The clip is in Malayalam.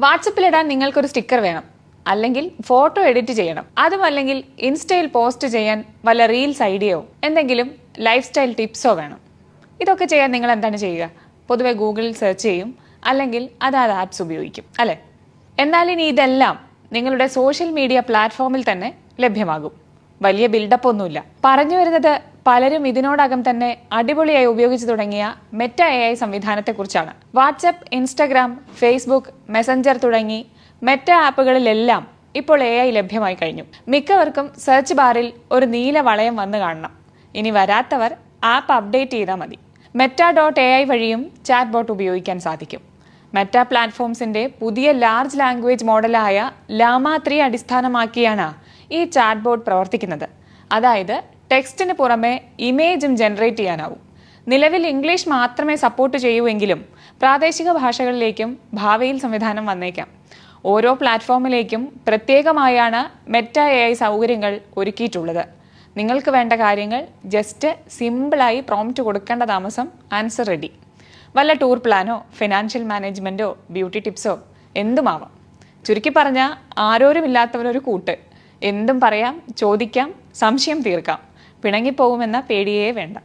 വാട്സപ്പിലിടാൻ നിങ്ങൾക്കൊരു സ്റ്റിക്കർ വേണം. അല്ലെങ്കിൽ ഫോട്ടോ എഡിറ്റ് ചെയ്യണം. അതും അല്ലെങ്കിൽ ഇൻസ്റ്റയിൽ പോസ്റ്റ് ചെയ്യാൻ വല്ല റീൽസ് ഐഡിയയോ എന്തെങ്കിലും ലൈഫ് സ്റ്റൈൽ ടിപ്സോ വേണം. ഇതൊക്കെ ചെയ്യാൻ നിങ്ങൾ എന്താണ് ചെയ്യുക? പൊതുവെ ഗൂഗിളിൽ സെർച്ച് ചെയ്യും. അല്ലെങ്കിൽ അതാത് ആപ്സ് ഉപയോഗിക്കും. അല്ലേ? എന്നാൽ ഇനി ഇതെല്ലാം നിങ്ങളുടെ സോഷ്യൽ മീഡിയ പ്ലാറ്റ്ഫോമിൽ തന്നെ ലഭ്യമാകും. വലിയ ബിൽഡപ്പ് ഒന്നുമില്ല. പറഞ്ഞു വരുന്നത് പലരും ഇതിനോടകം തന്നെ അടിപൊളിയായി ഉപയോഗിച്ചു തുടങ്ങിയ മെറ്റ എ ഐ സംവിധാനത്തെക്കുറിച്ചാണ്. വാട്സപ്പ് ഇൻസ്റ്റഗ്രാം ഫേസ്ബുക്ക് മെസഞ്ചർ തുടങ്ങി മെറ്റ ആപ്പുകളിലെല്ലാം ഇപ്പോൾ എ ഐ ലഭ്യമായി കഴിഞ്ഞു. മിക്കവർക്കും സെർച്ച് ബാറിൽ ഒരു നീല വളയം വന്നു കാണണം. ഇനി വരാത്തവർ ആപ്പ് അപ്ഡേറ്റ് ചെയ്താൽ മതി. മെറ്റ ഡോട്ട് എ ഐ വഴിയും ചാറ്റ് ബോട്ട് ഉപയോഗിക്കാൻ സാധിക്കും. മെറ്റ പ്ലാറ്റ്ഫോംസിന്റെ പുതിയ ലാർജ് ലാംഗ്വേജ് മോഡലായ ലാമ ത്രീ അടിസ്ഥാനമാക്കിയാണ് ഈ ചാറ്റ് ബോട്ട് പ്രവർത്തിക്കുന്നത്. അതായത് ടെക്സ്റ്റിന് പുറമെ ഇമേജും ജനറേറ്റ് ചെയ്യാനാവും. നിലവിൽ ഇംഗ്ലീഷ് മാത്രമേ സപ്പോർട്ട് ചെയ്യൂ എങ്കിലും പ്രാദേശിക ഭാഷകളിലേക്കും ഭാവിയിൽ സംവിധാനം വന്നേക്കാം. ഓരോ പ്ലാറ്റ്ഫോമിലേക്കും പ്രത്യേകമായാണ് മെറ്റ എ ഐ സൗകര്യങ്ങൾ ഒരുക്കിയിട്ടുള്ളത്. നിങ്ങൾക്ക് വേണ്ട കാര്യങ്ങൾ ജസ്റ്റ് സിമ്പിളായി പ്രോംപ്റ്റ് കൊടുക്കേണ്ട താമസം ആൻസർ റെഡി വല്ല ടൂർ പ്ലാനോ ഫിനാൻഷ്യൽ മാനേജ്മെന്റോ ബ്യൂട്ടി ടിപ്സോ എന്തുമാവാം. ചുരുക്കി പറഞ്ഞാൽ ആരോരുമില്ലാത്തവരൊരു കൂട്ട്. എന്തും പറയാം ചോദിക്കാം സംശയം തീർക്കാം. പിണങ്ങിപ്പോകുമെന്ന പേടിയേ വേണ്ട.